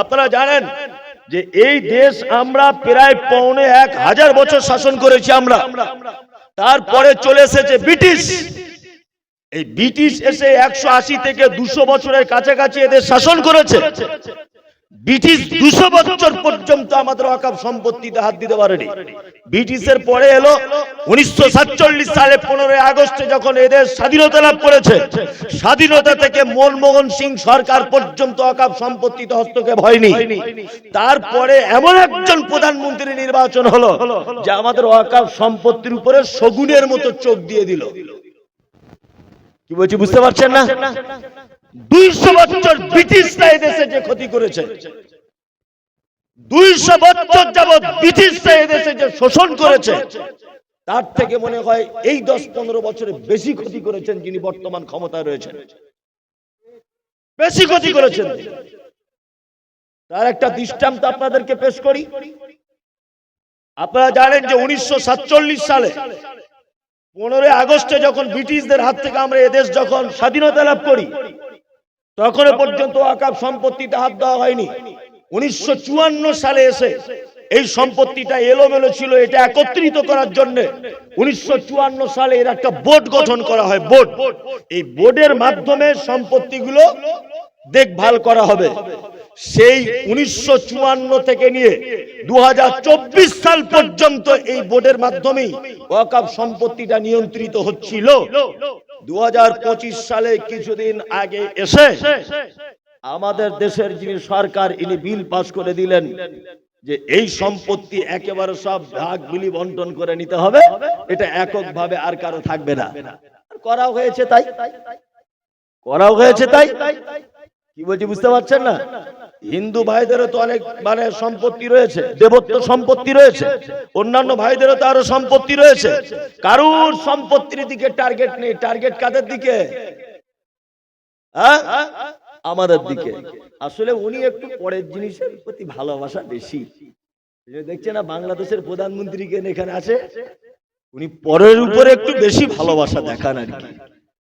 আপনারা জানেন যে এই দেশ আমরা প্রায় পৌনে এক হাজার বছর শাসন করেছি আমরা। তারপরে চলে এসেছে ব্রিটিশ। এই ব্রিটিশ এসে একশো আশি থেকে দুশো বছরের কাছাকাছি এদের শাসন করেছে। ব্রিটিশ দুশো বছর পর্যন্ত আমাদের অকাপ সম্পত্তিতে হাত দিতে পারেনি। ব্রিটিশের পরে এলো উনিশশো সাতচল্লিশ সালে পনেরোই আগস্টে যখন এদের স্বাধীনতা লাভ করেছে, স্বাধীনতা থেকে মনমোহন সিং সরকার পর্যন্ত অকাপ সম্পত্তিতে হস্তক্ষেপ হয়নি। তারপরে এমন একজন প্রধানমন্ত্রী নির্বাচন হলো, যে আমাদের অকাপ সম্পত্তির উপরে শগুনের মতো চোখ দিয়ে দিল। কি বলছি বুঝতে পারছেন না? দুইশো বছর ব্রিটিশরা এদেশে যে ক্ষতি করেছে, দুইশো বছর যাবৎ ব্রিটিশরা এদেশে যে শোষণ করেছে, তার থেকে মনে হয় এই দশ পনেরো বছরে বেশি ক্ষতি করেছেন যিনি বর্তমান ক্ষমতায় রয়েছেন। বেশি ক্ষতি করেছেন। তার একটা দৃষ্টান্ত আপনাদেরকে পেশ করি। আপনারা জানেন যে উনিশশো সাতচল্লিশ সালে পনেরোই আগস্টে যখন ব্রিটিশদের হাত থেকে আমরা এদেশ যখন স্বাধীনতা লাভ করি, তখনও পর্যন্ত আকাব সম্পত্তিতে হাত দেওয়া হয়নি। উনিশশো চুয়ান্ন সালে এসে এই সম্পত্তিটা এলোমেলো ছিল, এটা একত্রিত করার জন্য উনিশশো চুয়ান্ন সালে এর একটা বোর্ড গঠন করা হয়, বোর্ড। এই বোর্ডের মাধ্যমে সম্পত্তিগুলো দেখভাল করা হবে। সেই উনিশশো চুয়ান্ন থেকে নিয়ে দুহাজার চব্বিশ সাল পর্যন্ত এই বোর্ডের মাধ্যমেই ওয়াকাব সম্পত্তিটা নিয়ন্ত্রিত হচ্ছিল। দুহাজার পঁচিশ সালে কিছুদিন আগে এসে আমাদের দেশের যিনি সরকার, ইনি বিল পাস করে দিলেন যে এই সম্পত্তি একেবারে সব ভাগ বিলি বন্টন করে নিতে হবে। এটা এককভাবে আর কারও থাকবে না। আর করা হয়েছে তাই। করা হয়েছে তাই। কি বলছি বুঝতে পারছেন না? হিন্দু ভাইদেরও তো অনেক মানে সম্পত্তি রয়েছে, দেবত্ব সম্পত্তি রয়েছে, অন্যান্য ভাইদেরও তো আরও সম্পত্তি রয়েছে। কারুর সম্পত্তির দিকে টার্গেট নেই টার্গেট কাদের দিকে? হ্যাঁ? আমাদের দিকে। আসলে উনি একটু পরের জিনিসের প্রতি ভালোবাসা বেশি। দেখছে না, বাংলাদেশের প্রধানমন্ত্রীকে এখানে আছে? উনি পরের উপরে একটু বেশি ভালোবাসা দেখান আর কি।